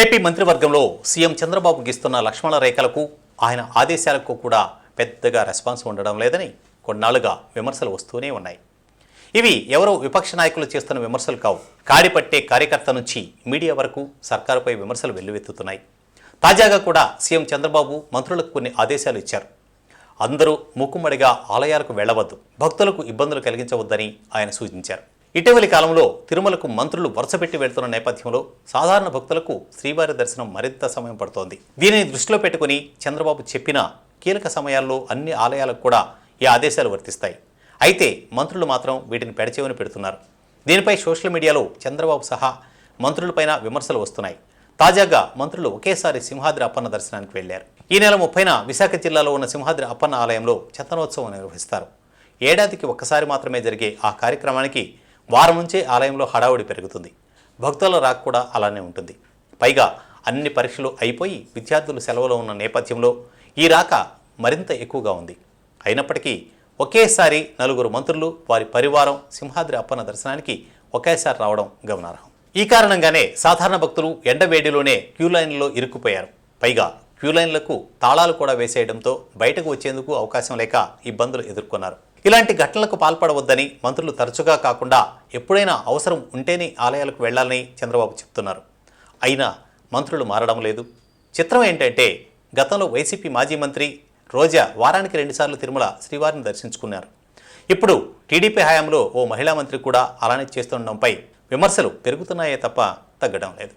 AP మంత్రివర్గంలో CM Chandrababu గీస్తున్న లక్ష్మణ రేఖలకు ఆయన ఆదేశాలకు కూడా పెద్దగా రెస్పాన్స్ ఉండడం లేదని కొన్నాళ్ళుగా విమర్శలు వస్తూనే ఉన్నాయి. ఇవి ఎవరో విపక్ష నాయకులు చేస్తున్న విమర్శలు కావు. కాడిపట్టే కార్యకర్త నుంచి మీడియా వరకు సర్కారుపై విమర్శలు వెల్లువెత్తుతున్నాయి. తాజాగా కూడా సీఎం చంద్రబాబు మంత్రులకు కొన్ని ఆదేశాలు ఇచ్చారు. అందరూ మూకుమ్మడిగా ఆలయాలకు వెళ్ళవద్దు భక్తులకు ఇబ్బందులు కలిగించవద్దని ఆయన సూచించారు. ఇటీవలి కాలంలో తిరుమలకు మంత్రులు వరుసపెట్టి వెళ్తున్న నేపథ్యంలో సాధారణ భక్తులకు శ్రీవారి దర్శనం మరింత సమయం పడుతోంది. దీనిని దృష్టిలో పెట్టుకుని చంద్రబాబు చెప్పిన కీలక సమయాల్లో అన్ని ఆలయాలకు కూడా ఈ ఆదేశాలు వర్తిస్తాయి. అయితే మంత్రులు మాత్రం వీటిని పెడచేవని పెడుతున్నారు. దీనిపై సోషల్ మీడియాలో చంద్రబాబు సహా మంత్రులపైన విమర్శలు వస్తున్నాయి. తాజాగా మంత్రులు ఒకేసారి సింహాద్రి అప్పన్న దర్శనానికి వెళ్ళారు ఈ నెల ముప్పైన విశాఖ జిల్లాలో ఉన్న సింహాద్రి అప్పన్న ఆలయంలో చందనోత్సవం నిర్వహిస్తారు. ఏడాదికి ఒక్కసారి మాత్రమే జరిగే ఆ కార్యక్రమానికి వారం నుంచే ఆలయంలో హడావుడి పెరుగుతుంది. భక్తుల రాక కూడా అలానే ఉంటుంది. పైగా అన్ని పరీక్షలు అయిపోయి విద్యార్థులు సెలవులో ఉన్న నేపథ్యంలో ఈ రాక మరింత ఎక్కువగా ఉంది. అయినప్పటికీ ఒకేసారి నలుగురు మంత్రులు వారి పరివారం సింహాద్రి అప్పన్న దర్శనానికి ఒకేసారి రావడం గమనార్హం. ఈ కారణంగానే సాధారణ భక్తులు ఎండవేడిలోనే క్యూ లైన్లో ఇరుక్కుపోయారు. పైగా క్యూ లైన్లకు తాళాలు కూడా వేసేయడంతో బయటకు వచ్చేందుకు అవకాశం లేక ఇబ్బందులు ఎదుర్కొన్నారు. ఇలాంటి ఘటనలకు పాల్పడవద్దని మంత్రులు తరచుగా కాకుండా ఎప్పుడైనా అవసరం ఉంటేనే ఆలయాలకు వెళ్ళాలని చంద్రబాబు చెప్తున్నారు. అయినా మంత్రులు మారడం లేదు. చిత్రం ఏంటంటే గతంలో వైసీపీ మాజీ మంత్రి రోజా వారానికి రెండుసార్లు తిరుమల శ్రీవారిని దర్శించుకున్నారు. ఇప్పుడు టీడీపీ హయాంలో ఓ మహిళా మంత్రి కూడా అలానే చేస్తుండడంపై విమర్శలు పెరుగుతున్నాయే తప్ప తగ్గడం లేదు.